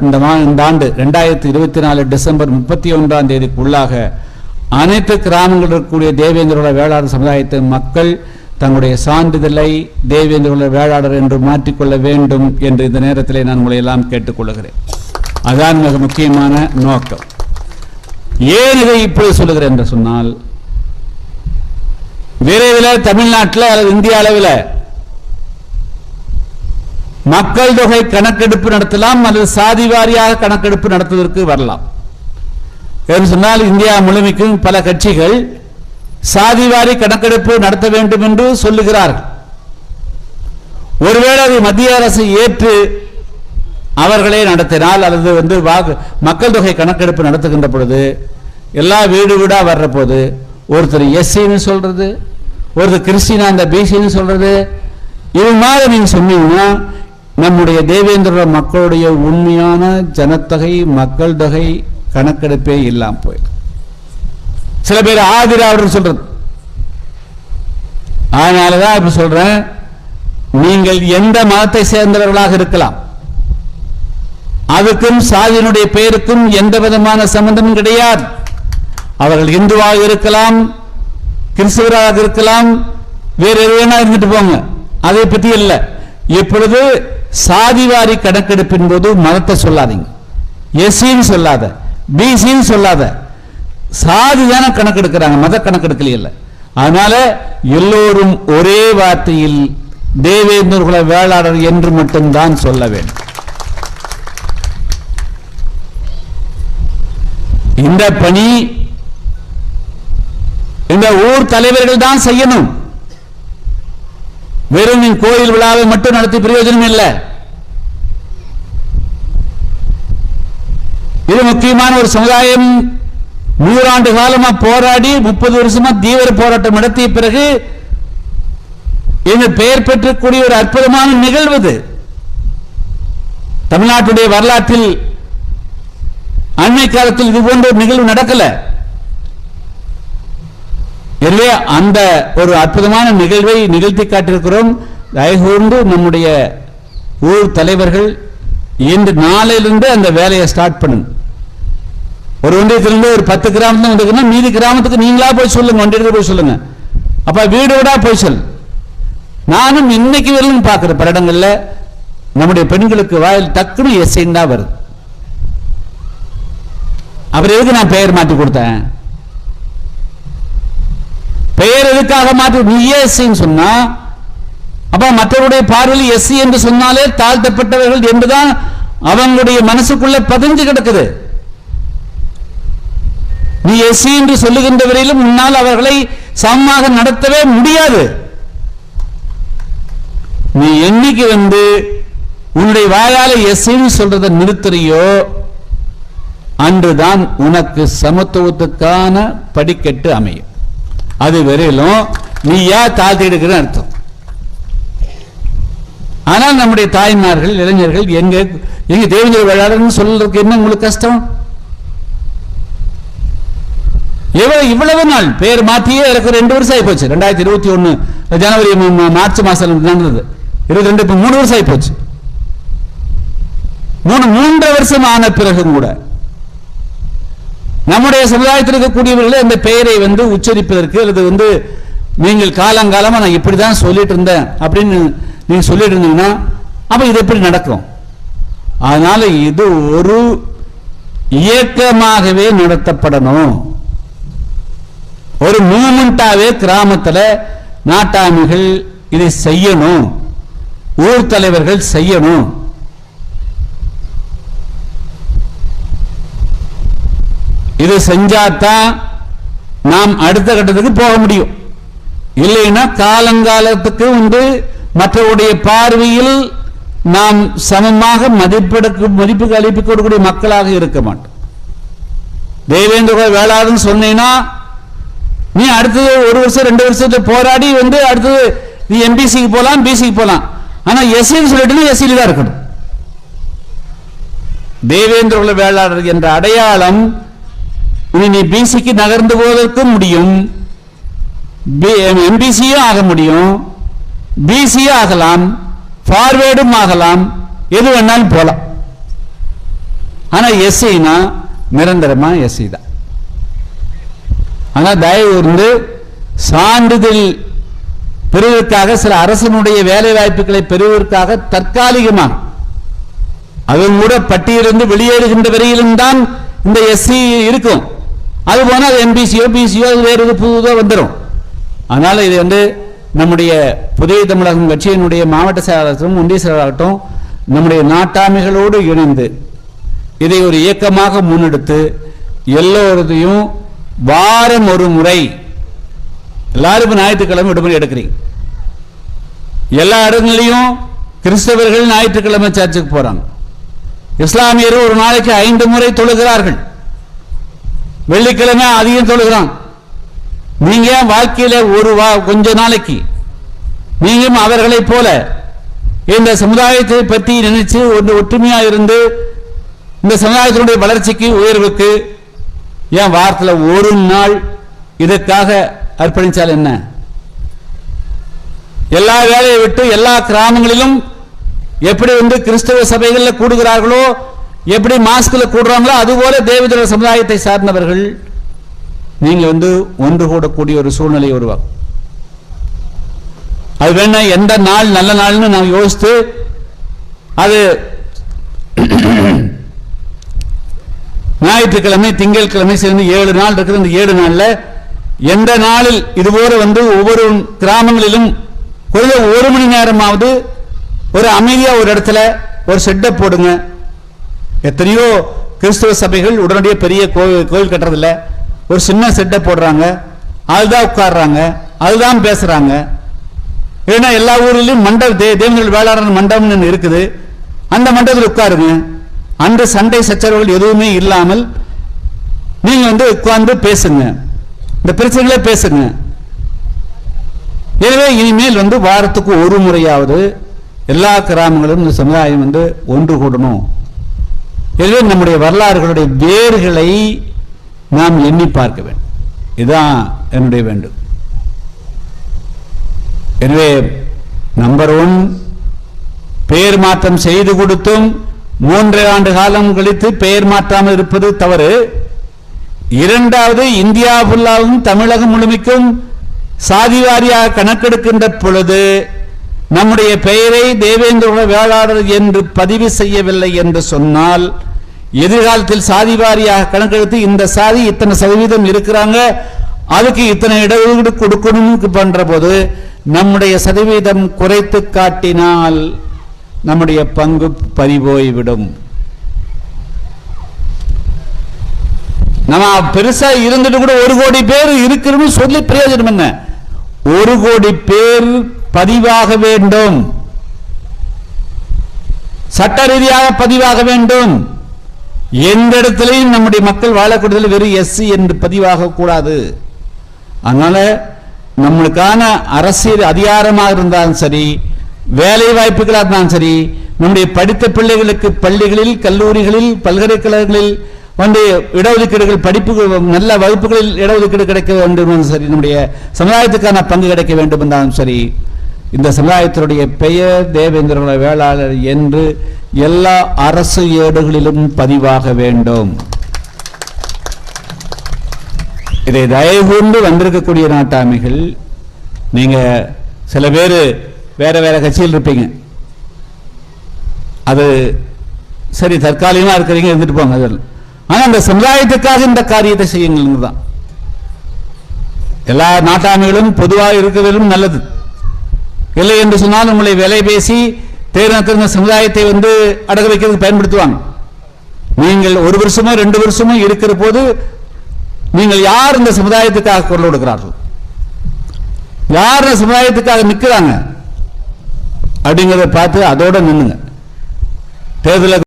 இந்த மா- இந்த ஆண்டு ரெண்டாயிரத்தி இருபத்தி நாலு டிசம்பர் முப்பத்தி ஒன்றாம் தேதிக்குள்ளாக அனைத்து கிராமங்களில் இருக்கக்கூடிய தேவேந்திரோட வேளாளர் சமுதாயத்தின் மக்கள் தங்களுடைய சான்றிதழை தேவேந்திரோட வேளாளர் என்று மாற்றிக்கொள்ள வேண்டும் என்று இந்த நேரத்தில் நான் உங்களை எல்லாம் கேட்டுக்கொள்கிறேன். அதான் மிக முக்கியமான நோக்கம். ஏன் இதை இப்படி சொல்லுகிறேன் என்று சொன்னால் விரைவில் தமிழ்நாட்டில் அல்லது இந்திய அளவில் மக்கள் தொகை கணக்கெடுப்பு நடத்தலாம் அல்லது சாதி வாரியாக கணக்கெடுப்பு நடத்துவதற்கு வரலாம். என்று சொன்னால் இந்தியா முழுமைக்கும் பல கட்சிகள் சாதிவாரி கணக்கெடுப்பு நடத்த வேண்டும் என்று சொல்லுகிறார்கள். ஒருவேளை அது மத்திய அரசு ஏற்று அவர்களே நடத்தினால் அல்லது வந்து வாக்கு மக்கள் தொகை கணக்கெடுப்பு நடத்துகின்ற பொழுது எல்லா வீடு வீடா வர்ற போது ஒருத்தர் எஸ்சின்னு சொல்றது ஒருத்தர் கிறிஸ்டினா அந்த பிசின்னு சொல்றது இது மாதிரி நீங்க சொன்னீங்கன்னா நம்முடைய தேவேந்திர மக்களுடைய உண்மையான ஜனத்தொகை மக்கள் தொகை கணக்கெடுப்பே இல்லாம போயிடும். சில பேர் ஆதிராவிடர் சொல்றது. அதனாலதான் இப்ப சொல்றேன் நீங்கள் எந்த மதத்தை சேர்ந்தவர்களாக இருக்கலாம். அதுக்கும் சாதியினுடைய பெயருக்கும் எந்த விதமான சம்பந்தமும் கிடையாது. அவர்கள் இந்துவாக இருக்கலாம் கிறிஸ்துவராக இருக்கலாம் வேறு எது இருந்துட்டு போங்க. அதை பத்தி இல்ல. இப்பொழுது சாதிவாரி கணக்கெடுப்பின் போது மதத்தை சொல்லாதீங்க. எஸ்சின்னு சொல்லாத பிசின்னு சொல்லாத. சாதி தானே கணக்கெடுக்கிறாங்க மத கணக்கெடுக்கல அதனால எல்லோரும் ஒரே வார்த்தையில் தேவேந்திர குல வேளாளர் என்று மட்டும்தான் சொல்ல வேண்டும். இந்த பணி இந்த ஊர் தலைவர்கள் தான் செய்யணும். வெறும் நீ கோயில் விழாவை மட்டும் நடத்தி பிரயோஜனம் இல்லை. இது முக்கியமான ஒரு சமுதாயம். நூறாண்டு காலமா போராடி முப்பது வருஷமா தீவிர போராட்டம் நடத்திய பிறகு எங்கள் பெயர் பெற்றக்கூடிய ஒரு அற்புதமான நிகழ்வு இது. தமிழ்நாட்டுடைய வரலாற்றில் அண்மை காலத்தில் இது போன்ற ஒரு நிகழ்வு நடக்கல. எனவே அந்த ஒரு அற்புதமான நிகழ்வை நிகழ்த்தி காட்டியிருக்கிறோம். தயகூர்ந்து நம்முடைய ஊர் தலைவர்கள் இன்று நாளையிலிருந்து அந்த வேலையை ஸ்டார்ட் பண்ணுங்க. ஒரு ஒன்றியத்திலிருந்து ஒரு பத்து கிராமத்தில் வந்துக்குன்னா மீதி கிராமத்துக்கு நீங்களா போய் சொல்லுங்க ஒன்றியத்துக்கு போய் சொல்லுங்க. அப்ப வீடு வீடா போய் சொல் நானும் இன்னைக்கு வரலும் பார்க்கிறேன் பல இடங்கள்ல நம்முடைய பெண்களுக்கு வாயில் டக்குனு எஸ்ஐன்னு தான் வருது. அவர் எதுக்கு நான் பெயர் மாற்றி கொடுத்தேன்? பெயர் எதுக்காக மாற்றி? நீ சொன்னா அப்ப மற்றவருடைய பார்வையில் எஸ்சி என்று சொன்னாலே தாழ்த்தப்பட்டவர்கள் என்றுதான் அவங்களுடைய மனசுக்குள்ள பதிஞ்சு கிடக்குது. நீ எஸ்சி என்று சொல்லுகின்ற வரையிலும் முன்னால் அவர்களை சமமாக நடத்தவே முடியாது. நீ என்னைக்கு வந்து உன்னுடைய வாயால எஸ்சின்னு சொல்றதை நிறுத்துறியோ அன்றுதான் உனக்கு சமத்துவத்துக்கான படிக்கட்டு அமையும். அது வரையிலும் நீ ஏன் தாழ்த்தி எடுக்கிற அர்த்தம். ஆனால் நம்முடைய தாய்மார்கள் இளைஞர்கள் எங்க எங்க தேவேந்திர வேளாளர்னு சொல்றதுக்கு என்ன உங்களுக்கு கஷ்டம்? எவ்வளவு இவ்வளவு நாள் பேர் மாத்தியே எனக்கு ரெண்டு வருஷம் ஆகி போச்சு ரெண்டாயிரத்தி இருபத்தி ஒண்ணு ஜனவரி மார்ச் மாசம் நடந்தது. இருபத்தி ரெண்டு இப்போ மூணு வருஷம் ஆகி போச்சு மூணு மூன்றரை வருஷம் ஆன பிறகும் கூட நம்முடைய சமுதாயத்தில் இருக்கக்கூடியவர்களே அந்த பெயரை வந்து உச்சரிப்பதற்கு அல்லது வந்து நீங்கள் காலங்காலமாக நான் இப்படி தான் சொல்லிட்டு இருந்தேன் அப்படின்னு நீங்க சொல்லிட்டு இருந்தீங்கன்னா அப்ப இது எப்படி நடக்கும்? அதனால இது ஒரு இயக்கமாகவே நடத்தப்படணும். ஒரு மூமெண்டாவே கிராமத்தில் நாட்டாமிகள் இதை செய்யணும். ஊர் தலைவர்கள் செய்யணும். இது செஞ்சாதான் நாம் அடுத்த கட்டத்துக்கு போக முடியும். இல்லைன்னா காலங்காலத்துக்கு உண்டு மற்றவருடைய பார்வையில் நாம் சமமாக மதிப்பெடுக்க மதிப்புக்கு அளிப்பு கொடுக்கக்கூடிய மக்களாக இருக்க மாட்டோம். தேவேந்திர வேளாதுன்னு சொன்னீங்கன்னா நீ அடுத்தது ஒரு வருஷம் ரெண்டு வருஷத்துல போராடி வந்து அடுத்தது நீ எம்பிசிக்கு போலாம் பிசிக்கு போலாம். ஆனா எஸ்சின்னு சொல்லிட்டு எஸ்சியில் தான் இருக்கணும். தேவேந்திர வேளாளர் என்ற அடையாளம் இனி நீ பிசிக்கு நகர்ந்து போவதற்கும் முடியும். எம்பிசியும் ஆக முடியும். பிசியும் ஆகலாம். ஃபார்வேர்டும் ஆகலாம். எது வேணாலும் போலாம். ஆனா எஸ்சினா நிரந்தரமா எஸ்சி தான். ஆனா தயவு இருந்து சான்றிதழ் பெறுவதற்காக சில அரசனுடைய வேலை வாய்ப்புகளை பெறுவதற்காக தற்காலிகமாக அதுவும் கூட பட்டியலிருந்து வெளியேறுகின்ற வரையிலும் தான் இந்த எஸ்சி இருக்கும். அது போனால் அது எம்பிசியோ பிசியோ வேறு இது புதுதோ வந்துடும் அதனால் இது வந்து நம்முடைய புதிய தமிழகம் கட்சியினுடைய மாவட்ட செயலாளர்களும் ஒன்றிய செயலாளர்களும் நம்முடைய நாட்டாமைகளோடு இணைந்து இதை ஒரு இயக்கமாக முன்னெடுத்து எல்லோரதையும் வாரம் ஒரு முறை எல்லாரும் ஞாயிற்றுக்கிழமை விடுமுறை எடுக்கிறீங்க. எல்லா இடங்களையும் கிறிஸ்தவர்கள் ஞாயிற்றுக்கிழமை சர்ச்சுக்கு போறாங்க. இஸ்லாமியர் ஒரு நாளைக்கு ஐந்து முறை தொழுகிறார்கள். வெள்ளிக்கிழமை அதிகம் சொல்லுகிறான். நீங்க வாழ்க்கையில ஒரு வா கொஞ்ச நாளைக்கு நீங்களும் அவர்களைப் போல இந்த சமுதாயத்தை பற்றி நினைச்சு ஒன்று ஒற்றுமையா இருந்து இந்த சமுதாயத்தினுடைய வளர்ச்சிக்கு உயர்வுக்கு என் வாரத்தில் ஒரு நாள் இதற்காக அர்ப்பணிச்சால் என்ன? எல்லா வேலையை விட்டு எல்லா கிராமங்களிலும் எப்படி வந்து கிறிஸ்தவ சபைகளில் கூடுகிறார்களோ எப்படி மாஸ்க்ல கூடுறாங்களோ அதுபோல தேவதர சமுதாயத்தை சார்ந்தவர்கள் நீங்க வந்து ஒன்று கூடக்கூடிய ஒரு சூழ்நிலை உருவாக்கும். அது வேணா எந்த நாள் நல்ல நாள்னு நான் யோசித்து அது ஞாயிற்றுக்கிழமை திங்கட்கிழமை சேர்ந்து ஏழு நாள் இருக்குது. இந்த ஏழு நாள்ல எந்த நாளில் இதுபோல வந்து ஒவ்வொரு கிராமங்களிலும் குறைந்த ஒரு மணி நேரமாவது ஒரு அமைதியா ஒரு இடத்துல ஒரு செட்டை போடுங்க. எத்தனையோ கிறிஸ்துவ சபைகள் உடனடியே பெரிய கோவில் கோவில் கட்டுறதில்ல. ஒரு சின்ன செட்டை போடுறாங்க. அதுதான் உட்காடுறாங்க அதுதான் பேசுறாங்க. ஏன்னா எல்லா ஊர்லயும் மண்டப தே தேவங்கள் வேளாண் மண்டபம்னு இருக்குது. அந்த மண்டபத்தில் உட்காருங்க. அன்று சண்டை சச்சரவுகள் எதுவுமே இல்லாமல் நீங்க வந்து உட்கார்ந்து பேசுங்க. இந்த பிரச்சனைகளே பேசுங்க. எனவே இனிமேல் வந்து வாரத்துக்கு ஒரு முறையாவது எல்லா கிராமங்களும் இந்த சமுதாயம் வந்து ஒன்று கூடணும். எனவே நம்முடைய வரலாறுகளுடைய வேர்களை நாம் எண்ணி பார்க்க வேண்டும். இதுதான் என்னுடைய வேண்டும். எனவே நம்பர் ஒன் பெயர் மாற்றம் செய்து கொடுத்தும் மூன்றரை ஆண்டு காலம் கழித்து பெயர் மாற்றாமல் இருப்பது தவறு. இரண்டாவது இந்தியா ஃபுல்லாவும் தமிழகம் முழுமைக்கும் சாதி வாரியாக கணக்கெடுக்கின்ற பொழுது நம்முடைய பெயரை தேவேந்திர வேளாளர் என்று பதிவு செய்யவில்லை என்று சொன்னால் எதிர்காலத்தில் சாதி வாரியாக கணக்கெடுத்து இந்த சாதி இத்தனை சதவீதம் இருக்கிறாங்க அதுக்கு இத்தனை இடஒதுக்கீடு கொடுக்கணும்னு பண்ற போது நம்முடைய சதவீதம் குறைத்து காட்டினால் நம்முடைய பங்கு பறிபோய்விடும். நம்ம பெருசா இருந்துட்டு கூட ஒரு கோடி பேர் இருக்கிறோம்னு சொல்லி பிரயோஜனம் என்ன? ஒரு கோடி பேர் பதிவாக வேண்டும். சட்ட ரீதியாக பதிவாக வேண்டும். எந்த இடத்துலையும் நம்முடைய மக்கள் வாழக்கூடியதில் வெறும் எஸ்சி என்று பதிவாக கூடாது அதனால நம்மளுக்கான அரசியல் அதிகாரமாக இருந்தாலும் சரி வேலை வாய்ப்புகளாக இருந்தாலும் சரி நம்முடைய படித்த பிள்ளைகளுக்கு பள்ளிகளில் கல்லூரிகளில் பல்கலைக்கழகங்களில் வந்து இடஒதுக்கீடுகள் படிப்பு நல்ல வகுப்புகளில் இடஒதுக்கீடு கிடைக்க வேண்டும் சரி நம்முடைய சமுதாயத்துக்கான பங்கு கிடைக்க வேண்டும் என்றாலும் சரி இந்த சமுதாயத்தினுடைய பெயர் தேவேந்திரனுடைய வேளாளர் என்று எல்லா அரசு ஏடுகளிலும் பதிவாக வேண்டும். இதை தயவுண்டு வந்திருக்கக்கூடிய நாட்டாமைகள் நீங்க சில பேர் வேற வேற கட்சியில் இருப்பீங்க. அது சரி தற்காலிகமா இருக்கிறீங்க இருந்துட்டு போங்க அதில் ஆனா அந்த சமுதாயத்துக்காக இந்த காரியத்தை செய்யுங்கள் தான். எல்லா நாட்டாமைகளும் பொதுவாக இருக்கிறதும் நல்லது. இல்லை என்று சொன்னால் உங்களை விலை பேசி தேர்ந்தெடுத்த சமுதாயத்தை வந்து அடக வைக்கிறதுக்கு பயன்படுத்துவாங்க. நீங்கள் ஒரு வருஷமோ ரெண்டு வருஷமோ இருக்கிற போது நீங்கள் யார் இந்த சமுதாயத்துக்காக குரல் கொடுக்கிறார்கள்? யார் இந்த சமுதாயத்துக்காக நிற்கிறாங்க? அப்படிங்கிறத பார்த்து அதோட நின்னுங்க தேர்தல